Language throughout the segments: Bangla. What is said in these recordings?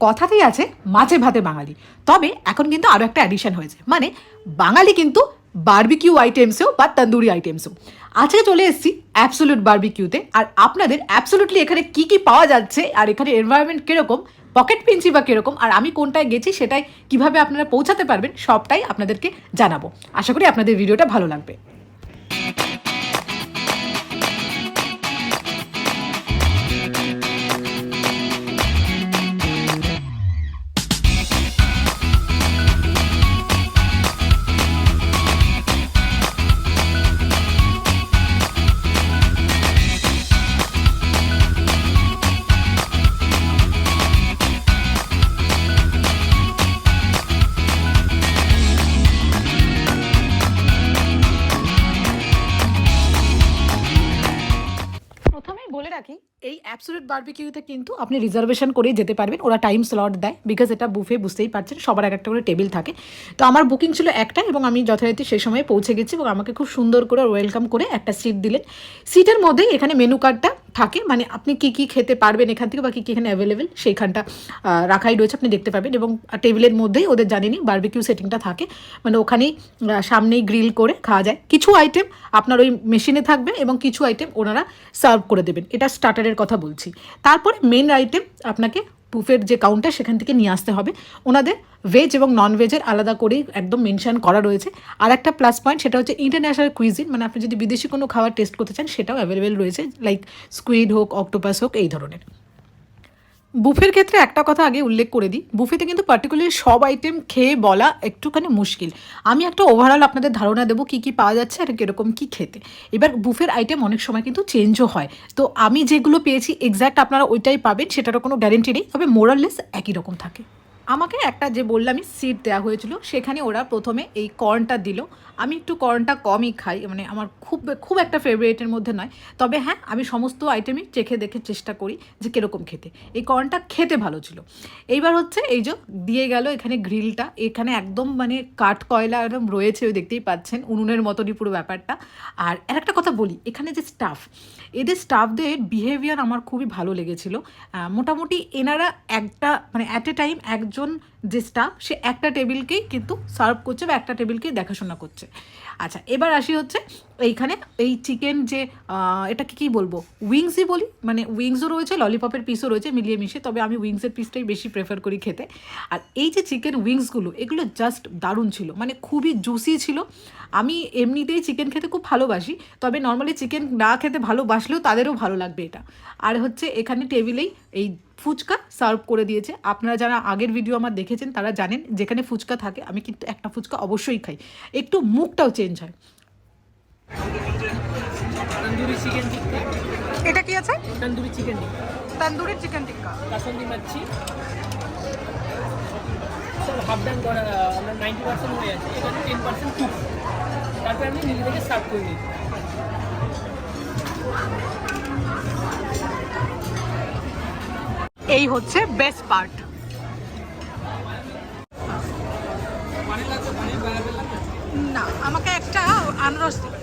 কথাতেই আছে মাছে ভাতে বাঙালি। তবে এখন কিন্তু আরও একটা অ্যাডিশন হয়েছে। মানে বাঙালি কিন্তু বার্বিকিউ আইটেমসেও বা তন্দুরি আইটেমসেও আজকে চলে এসেছি অ্যাবসোলুট বার্বিকিউতে আর আপনাদের অ্যাবসোলুটলি এখানে কি কি পাওয়া যাচ্ছে আর এখানে এনভায়রনমেন্ট কীরকম পকেট পিঞ্চি বা কীরকম, আর আমি কোনটায় গেছি সেটাই কীভাবে আপনারা পৌঁছাতে পারবেন, সবটাই আপনাদেরকে জানাব। আশা করি আপনাদের ভিডিওটা ভালো লাগবে। বার্বিকিউতে বারবিকিউতে কিন্তু আপনি রিজার্ভেশন করেই যেতে পারবেন, ওরা টাইম স্লট দেয় বিকজ এটা বুফে বুঝতেই পারছেন, সবার এক একটা করে টেবিল থাকে। তো আমার বুকিং ছিল একটা এবং আমি যথারীতি সেই সময়ে পৌঁছে গেছি এবং আমাকে খুব সুন্দর করে ওয়েলকাম করে একটা সিট দিলেন। সিটের মধ্যেই এখানে মেনু কার্ডটা থাকে মানে আপনি কি কি খেতে পারবেন এখান থেকে বা কী কী এখানে অ্যাভেলেবেল সেইখানটা রাখাই রয়েছে, আপনি দেখতে পাবেন এবং টেবিলের মধ্যেই ওদের জানেনি বারবিকিউ সেটিংটা থাকে। মানে ওখানেই সামনেই গ্রিল করে খাওয়া যায়। কিছু আইটেম আপনার ওই মেশিনে থাকবে এবং কিছু আইটেম ওনারা সার্ভ করে দেবেন। এটা স্টার্টারের কথা বলছি। তারপরে মেন আইটেম আপনাকে বুফের যে কাউন্টার সেখান থেকে নিয়ে আসতে হবে। ওনাদের ভেজ এবং নন ভেজের আলাদা করেই একদম মেনশন করা রয়েছে। আর একটা প্লাস পয়েন্ট সেটা হচ্ছে ইন্টারন্যাশনাল কুইজিন মানে আপনি যদি বিদেশি কোনো খাবার টেস্ট করতে চান, সেটাও অ্যাভেলেবেল রয়েছে লাইক স্কুইড হোক অক্টোপাস হোক, এই ধরনের। বুফের ক্ষেত্রে একটা কথা আগে উল্লেখ করে দিই। বুফেতে কিন্তু পার্টিকুলারলি সব আইটেম খেয়ে বলা একটুখানি মুশকিল। আমি একটা ওভারঅল আপনাদের ধারণা দেবো কী কী পাওয়া যাচ্ছে আর কীরকম কী খেতে। এবার বুফের আইটেম অনেক সময় কিন্তু চেঞ্জও হয়। তো আমি যেগুলো পেয়েছি এক্স্যাক্ট আপনারা ওইটাই পাবেন, সেটারও কোনো গ্যারেন্টি নেই। তবে মোরাললেস একই রকম থাকে। আমাকে একটা যে বললামই সিট দেওয়া হয়েছিল, সেখানে ওরা প্রথমে এই কর্নটা দিল। আমি একটু কর্নটা কমই খাই মানে আমার খুব খুব একটা ফেভারিটের মধ্যে নয়। তবে হ্যাঁ আমি সমস্ত আইটেমই চেখে দেখে চেষ্টা করি যে কীরকম খেতে। এই কর্নটা খেতে ভালো ছিল। এইবার হচ্ছে এই যে দিয়ে গেল এখানে গ্রিলটা এখানে একদম মানে কাঠ কয়লা একদম রয়েছে, ওই দেখতেই পাচ্ছেন, উনুনের মতনই পুরো ব্যাপারটা। আর আর একটা কথা বলি, এখানে যে স্টাফ এদের স্টাফদের বিহেভিয়ার আমার খুবই ভালো লেগেছিল। মোটামুটি এনারা একটা মানে অ্যাট এ টাইম chun যে স্টাফ সে একটা টেবিলকেই কিন্তু সার্ভ করছে বা একটা টেবিলকেই দেখাশোনা করছে। আচ্ছা এবার আসি হচ্ছে এইখানে এই চিকেন যে এটাকে কি বলব? উইংসই বলি মানে উইংসও রয়েছে ললিপপের পিসও রয়েছে, মিলিয়ে মিশিয়ে, তবে আমি উইংসের পিসটাই বেশি প্রেফার করি খেতে। আর এই যে চিকেন উইংসগুলো এগুলো জাস্ট দারুণ ছিল মানে খুবই জুসি ছিল। আমি এমনিতেই চিকেন খেতে খুব ভালোবাসি, তবে নর্মালি চিকেন না খেতে ভালোবাসলেও তাদেরও ভালো লাগবে এটা। আর হচ্ছে এখানে টেবিলেই এই ফুচকা সার্ভ করে দিয়েছে। আপনারা যারা আগের ভিডিও আমার দেখেছেন তারা জানেন যেখানে ফুচকা থাকে আমি কিন্তু একটা ফুচকা অবশ্যই খাই। একটু মুখটাও চেঞ্জ হয়। এটা কি আছে? Tandoori chicken tandoori chicken tikka. Kasundi মাছি। হাফ ডান করা আমরা নাইনটি পার্সেন্ট হয়ে আছে এখানে টেন পার্সেন্ট কুক তারপরে আপনি নিজে থেকে সার্ভ করে দিই এই হচ্ছে বেস্ট পার্ট আমাকে একটা আনারস দিন।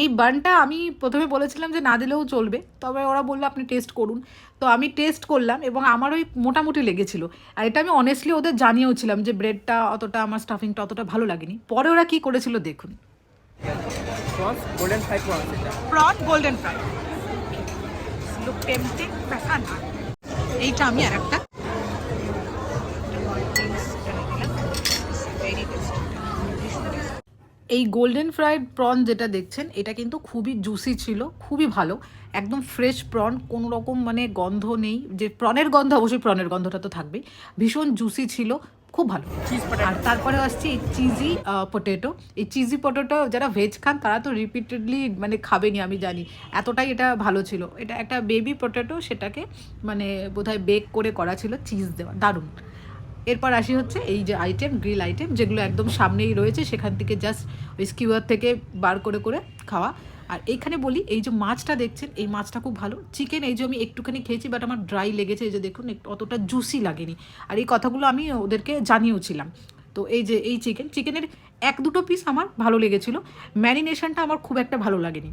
এই বানটা আমি প্রথমে বলেছিলাম যে না দিলেও চলবে তবে ওরা বলল আপনি টেস্ট করুন। তো আমি টেস্ট করলাম এবং আমার ওই মোটামুটি লেগেছিল। আর এটা আমি অনেস্টলি ওদের জানিয়েওছিলাম যে ব্রেডটা অতটা আমার স্টাফিংটা অতটা ভালো লাগেনি। পরে ওরা কি করেছিল দেখুন। Prawns golden fry prawn golden fry এইটা আমি আর একটা এই গোল্ডেন ফ্রাইড প্রন যেটা দেখছেন, এটা কিন্তু খুবই জুসি ছিল, খুবই ভালো, একদম ফ্রেশ প্রন কোনো রকম মানে গন্ধ নেই, যে প্রনের গন্ধ, অবশ্যই প্রনের গন্ধটা তো থাকবেই, ভীষণ জুসি ছিল খুব ভালো। আর তারপরে আসছে এই চিজি পটেটো এই চিজি পটেটো যারা ভেজ খান তারা তো রিপিটেডলি মানে খাবেনি আমি জানি। এতটাই এটা ভালো ছিল। এটা একটা বেবি পটেটো সেটাকে মানে বোধহয় বেক করে করা ছিল চিজ দেওয়া। দারুণ। এরপর আসি হচ্ছে এই যে আইটেম গ্রিল আইটেম যেগুলো একদম সামনেই রয়েছে সেখান থেকে জাস্ট ওই স্কিউয়ার থেকে বার করে করে খাওয়া। আর এইখানে বলি, এই যে মাছটা দেখছেন, এই মাছটা খুব ভালো। চিকেন এই যে আমি একটুখানি খেয়েছি বাট আমার ড্রাই লেগেছে, এই যে দেখুন একটু অতটা জুসি লাগেনি। আর এই কথাগুলো আমি ওদেরকে জানিয়েওছিলাম। তো এই যে, এই চিকেন চিকেনের এক দুটো পিস আমার ভালো লেগেছিলো। ম্যারিনেশনটা আমার খুব একটা ভালো লাগেনি।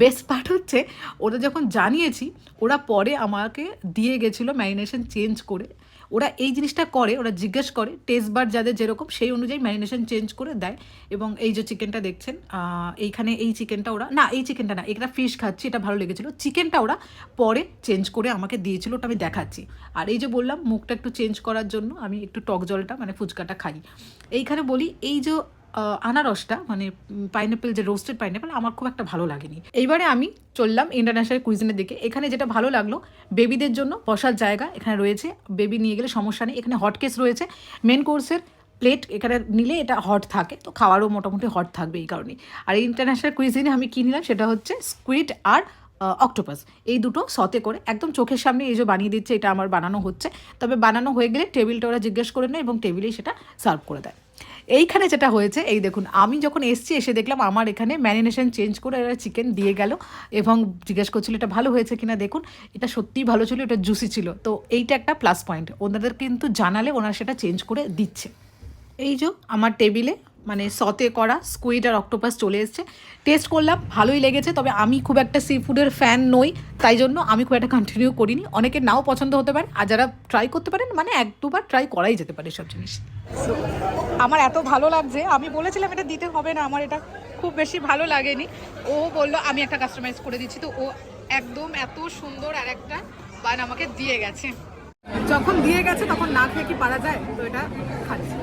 বেস্ট পার্ট হচ্ছে, ওরা যখন জানিয়েছি, ওরা পরে আমাকে দিয়ে গেছিল ম্যারিনেশন চেঞ্জ করে। ওরা এই জিনিসটা করে, ওরা জিজ্ঞেস করে টেস্ট বার যাদের যেরকম, সেই অনুযায়ী ম্যারিনেশন চেঞ্জ করে দেয়। এবং এই যে চিকেনটা দেখছেন এইখানে এই চিকেনটা ওরা, না, এই চিকেনটা না এটা ফিশ খাচ্ছি, এটা ভালো লেগেছিলো। চিকেনটা ওরা পরে চেঞ্জ করে আমাকে দিয়েছিল, ওটা আমি দেখাচ্ছি। আর এই যে বললাম, মুখটা একটু চেঞ্জ করার জন্য আমি একটু টক জলটা মানে ফুচকাটা খাই। এইখানে বলি, এই যে আনারসটা মানে পাইনাপেল যে রোস্টেড পাইনাপেল আমার খুব একটা ভালো লাগেনি। এইবারে আমি চললাম ইন্টারন্যাশনাল কুইজিনের দিকে। এখানে যেটা ভালো লাগল বেবিদের জন্য বসার জায়গা এখানে রয়েছে। বেবি নিয়ে গেলে সমস্যা নেই। এখানে হট কেস রয়েছে। মেন কোর্সের প্লেট এখানে নিলে এটা হট থাকে। তো খাওয়ারও মোটামুটি হট থাকবে এই কারণে আর ইন্টারন্যাশনাল কুইজিনে আমি কী নিলাম, সেটা হচ্ছে স্কুইড আর অক্টোপাস এই দুটো সতে করে একদম চোখের সামনে এই যে বানিয়ে দিচ্ছে, এটা আমার বানানো হচ্ছে। তবে বানানো হয়ে গেলে টেবিলটা ওরা জিজ্ঞেস করে নেয় এবং টেবিলেই সেটা সার্ভ করে দেয়। এইখানে যেটা হয়েছে, এই দেখুন, আমি যখন এসছি, এসে দেখলাম আমার এখানে ম্যারিনেশন চেঞ্জ করে এরা চিকেন দিয়ে গেল এবং জিজ্ঞেস করছিল, এটা ভালো হয়েছে কিনা? দেখুন, এটা সত্যিই ভালো ছিল, এটা জুসি ছিল। তো এইটা একটা প্লাস পয়েন্ট ওনাদের কিন্তু জানালে ওনারা সেটা চেঞ্জ করে দিচ্ছে। এই যে আমার টেবিলে মানে সতে করা স্কুইড আর অক্টোপাস চলে এসেছে। টেস্ট করলাম, ভালোই লেগেছে, তবে আমি খুব একটা সি ফুডের ফ্যান নই, তাই জন্য আমি খুব একটা কন্টিনিউ করিনি। অনেকের নাও পছন্দ হতে পারে, আর যারা ট্রাই করতে পারেন মানে এক দুবার ট্রাই করাই যেতে পারে সব জিনিস। আমার এত ভালো লাগছে। আমি বলেছিলাম এটা দিতে হবে না, আমার এটা খুব বেশি ভালো লাগেনি। ও বলল, আমি একটা কাস্টমাইজ করে দিচ্ছি। তো ও একদম এত সুন্দর আর একটা বান আমাকে দিয়ে গেছে। যখন দিয়ে গেছে, তখন না খেয়ে কি পারা যায়? তো এটা খাচ্ছি।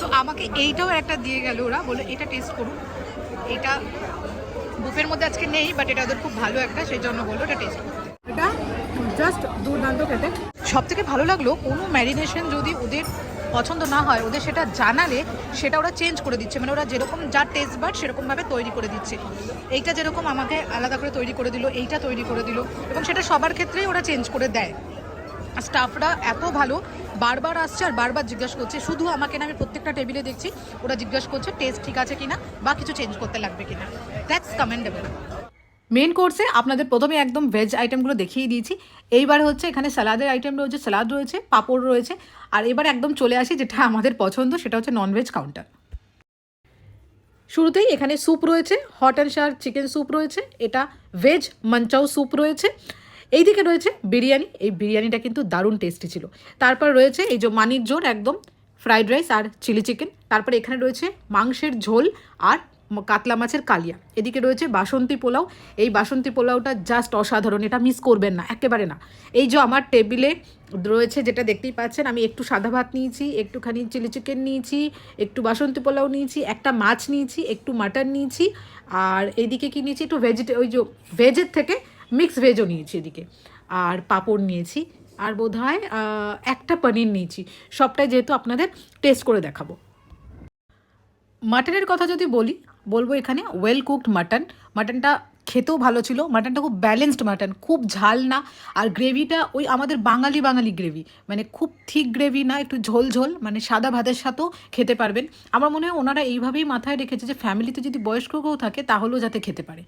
তো আমাকে এইটাও একটা দিয়ে গেল ওরা। বলে এটা টেস্ট করুন। এটা বুফের মধ্যে আজকে নেই বাট এটা ওদের খুব ভালো একটা সেই জন্য বলল এটা টেস্ট এটা জাস্ট দুর্দান্ত খেতে। সব থেকে ভালো লাগল কোনো ম্যারিনেশন যদি ওদের পছন্দ না হয় ওদের সেটা জানালে সেটা ওরা চেঞ্জ করে দিচ্ছে। মানে ওরা যেরকম যা টেস্ট বাট সেরকমভাবে তৈরি করে দিচ্ছে। এইটা যেরকম আমাকে আলাদা করে তৈরি করে দিল এইটা তৈরি করে দিল এবং সেটা সবার ক্ষেত্রেই ওরা চেঞ্জ করে দেয়। স্টাফরা এত ভালো, বারবার আসছে আর বারবার জিজ্ঞাসা করছে, শুধু আমাকে না, আমি প্রত্যেকটা টেবিলে দেখছি, ওরা জিজ্ঞাসা করছে টেস্ট ঠিক আছে কিনা বা কিছু চেঞ্জ করতে লাগবে কিনা। দ্যাটস কমেন্ডেবল মেন কোর্সে আপনাদের প্রথমে একদম ভেজ আইটেমগুলো দেখিয়ে দিয়েছি। এইবার হচ্ছে এখানে স্যালাদের আইটেম রয়েছে স্যালাড রয়েছে, পাঁপড় রয়েছে, আর এবার একদম চলে আসি যেটা আমাদের পছন্দ, সেটা হচ্ছে ননভেজ কাউন্টার শুরুতেই এখানে স্যুপ রয়েছে hot and sour chicken soup রয়েছে, এটা ভেজ মাঞ্চাও স্যুপ রয়েছে এইদিকে রয়েছে বিরিয়ানি, এই বিরিয়ানিটা কিন্তু দারুণ টেস্টি ছিল। তারপর রয়েছে এই যে মানির জোর একদম ফ্রাইড রাইস আর চিলি চিকেন তারপরে এখানে রয়েছে মাংসের ঝোল আর কাতলা মাছের কালিয়া। এদিকে রয়েছে বাসন্তী পোলাও। এই বাসন্তী পোলাওটা জাস্ট অসাধারণ, এটা মিস করবেন না, একেবারে না। এই যে আমার টেবিলে রয়েছে যেটা দেখতেই পাচ্ছেন, আমি একটু সাদা ভাত নিয়েছি, একটুখানি চিলি চিকেন নিয়েছি, একটু বাসন্তী পোলাও নিয়েছি, একটা মাছ নিয়েছি, একটু মাটন নিয়েছি, আর এইদিকে কি নিয়েছি, একটু ভেজিটে ওই যে ভেজের থেকে মিক্স ভেজও নিয়েছি এদিকে। আর পাঁপড় নিয়েছি, আর বোধ হয় একটা পনির নিয়েছি। সবটাই যেহেতু আপনাদের টেস্ট করে দেখাবো। মাটনের কথা যদি বলি, বলব এখানে ওয়েল কুকড মাটন মাটনটা খেতেও ভালো ছিল, মাটনটা খুব ব্যালেন্সড মাটন খুব ঝাল না, আর গ্রেভিটা ওই আমাদের বাঙালি বাঙালি গ্রেভি মানে খুব থিক গ্রেভি না, একটু ঝোল ঝোল মানে সাদা ভাতের সাথেও খেতে পারবেন। আমার মনে হয় ওনারা এইভাবেই মাথায় রেখেছে যে ফ্যামিলিতে যদি বয়স্ক কেউ থাকে, তাহলেও যাতে খেতে পারে।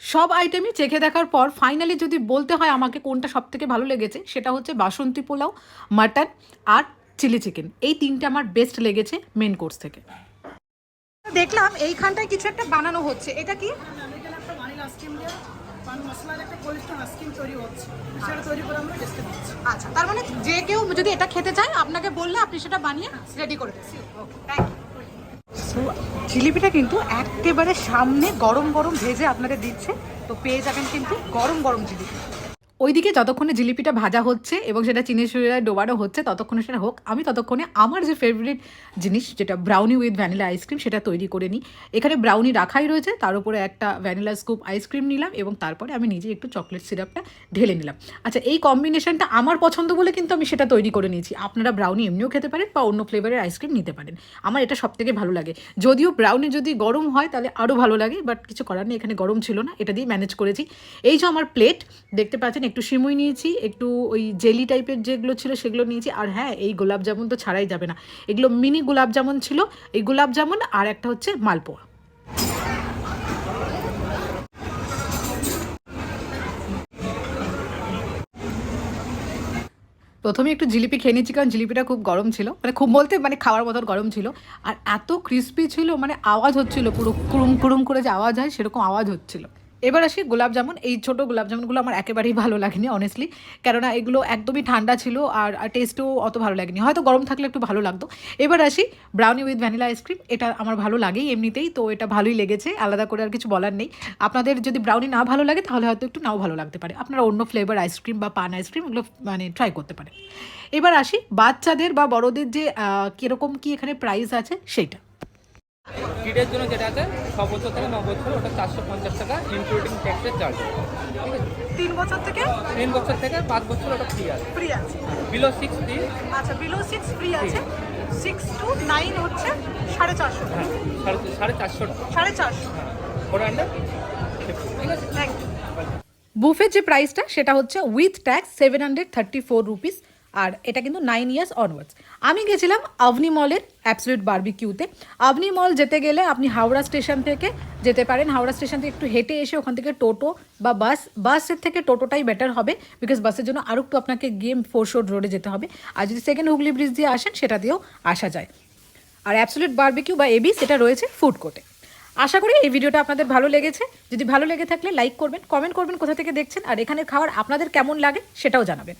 সব আইটেমই চেখে দেখার পর ফাইনালি যদি বলতে হয় আমাকে কোনটা সব থেকে ভালো লেগেছে, সেটা হচ্ছে বাসন্তী পোলাও মাটন আর চিলি চিকেন এই তিনটে আমার বেস্ট লেগেছে মেন কোর্স থেকে। দেখলাম এইখানটায় কিছু একটা বানানো হচ্ছে। এটা কি? দিচ্ছি আচ্ছা তার মানে যে কেউ যদি এটা খেতে চায়, আপনাকে বললে আপনি সেটা বানিয়ে রেডি করে দেবেন থ্যাংক ইউ জিলিপিটা কিন্তু একেবারে সামনে গরম গরম ভেজে আপনাদের দিচ্ছে। তো পেয়ে যাবেন কিন্তু গরম গরম জিলিপি। ওইদিকে যতক্ষণে জিলিপিটা ভাজা হচ্ছে এবং সেটা চিনি সুরায় ডোবানো হচ্ছে, ততক্ষণে সেটা হোক। আমি ততক্ষণে আমার যে ফেভারিট জিনিস, যেটা ব্রাউনি উইথ ভ্যানিলা আইসক্রিম সেটা তৈরি করে নিই। এখানে ব্রাউনি রাখাই রয়েছে, তার উপরে একটা ভ্যানিলা স্কুপ আইসক্রিম নিলাম এবং তারপরে আমি নিজে একটু চকলেট সিরাপটা ঢেলে নিলাম। আচ্ছা এই কম্বিনেশনটা আমার পছন্দ বলে কিন্তু আমি সেটা তৈরি করে নিয়েছি। আপনারা ব্রাউনি এমনিও খেতে পারেন বা অন্য ফ্লেভারের আইসক্রিম নিতে পারেন। আমার এটা সব থেকে ভালো লাগে। যদিও ব্রাউনি যদি গরম হয়, তাহলে আরও ভালো লাগে বাট কিছু করার নেই, এখানে গরম ছিল না, এটা দিয়ে ম্যানেজ করেছি। এই যে আমার প্লেট দেখতে পাচ্ছেন একটু সিমুই নিয়েছি, একটু ওই জেলি টাইপের যেগুলো ছিল সেগুলো নিয়েছি, আর হ্যাঁ এই গোলাপ জামুন তো ছাড়াই যাবে না। এগুলো মিনি গোলাপ জামুন ছিল, এই গোলাপ জামুন আর একটা হচ্ছে মালপোয়া। প্রথমে একটু জিলিপি খেয়ে নিচ্ছি কারণ জিলিপিটা খুব গরম ছিল। মানে খুব বলতে মানে খাওয়ার মতন গরম ছিল। আর এত ক্রিস্পি ছিল মানে আওয়াজ হচ্ছিল, পুরো কুরুম কুরুম করে যে আওয়াজ হয়, সেরকম আওয়াজ হচ্ছিল। এবার আসি গোলাপ জামুন। এই ছোটো গোলাপ জামুনগুলো আমার একেবারেই ভালো লাগেনি অনেস্টলি কেননা এগুলো একদমই ঠান্ডা ছিল আর টেস্টও অত ভালো লাগেনি। হয়তো গরম থাকলে একটু ভালো লাগতো। এবার আসি ব্রাউনি উইথ ভ্যানিলা আইসক্রিম এটা আমার ভালো লাগেই এমনিতেই, তো এটা ভালোই লেগেছে। আলাদা করে আর কিছু বলার নেই। আপনাদের যদি ব্রাউনি না ভালো লাগে, তাহলে হয়তো একটু নাও ভালো লাগতে পারে। আপনারা অন্য ফ্লেভার আইসক্রিম বা পান আইসক্রিম এগুলো মানে ট্রাই করতে পারেন। এবার আসি বাচ্চাদের বা বড়দের যে কীরকম কীরকম কি এখানে প্রাইস আছে, সেইটা। কিডের জন্য যেটা আছে ছ বছর থেকে ন বছর ওটা চারশো পঞ্চাশ টাকা ইনক্লুডিং ট্যাক্সের চার্জ ঠিক আছে? তিন বছর থেকে? তিন বছর থেকে পাঁচ বছর ওটা ফ্রি আছে। ফ্রি আছে। বিলো সিক্স ফ্রি আচ্ছা বিলো সিক্স ফ্রি আছে। সিক্স টু নাইন হচ্ছে সাড়ে চারশো হ্যাঁ সাড়ে সাড়ে চারশো টাকা। সাড়ে চারশো। ওটা আন্ডার ঠিক আছে? থ্যাংক ইউ বুফের যে প্রাইসটা সেটা হচ্ছে with tax seven hundred thirty four rupees আর এটা কিন্তু নাইন ইয়ার্স অনওয়ার্ডস আমি গেছিলাম আভনি মলের অ্যাবসলিউট বার্বিকিউতে আভনি মল যেতে গেলে আপনি হাওড়া স্টেশন থেকে যেতে পারেন। হাওড়া স্টেশন থেকে একটু হেঁটে এসে ওখান থেকে টোটো বা বাস বাসের থেকে টোটোটাই বেটার হবে বিকজ বাসের জন্য আরও একটু আপনাকে গেম ফোরশোড রোডে যেতে হবে। আর যদি সেকেন্ড হুগলি ব্রিজ দিয়ে আসেন, সেটা দিয়েও আসা যায়। আর অ্যাবসলিউট বারবিকিউ বা এবি সেটা রয়েছে ফুড কোর্টে আশা করি এই ভিডিওটা আপনাদের ভালো লেগেছে। যদি ভালো লেগে থাকলে লাইক করবেন কমেন্ট করবেন কোথা থেকে দেখছেন, আর এখানের খাবার আপনাদের কেমন লাগে সেটাও জানাবেন।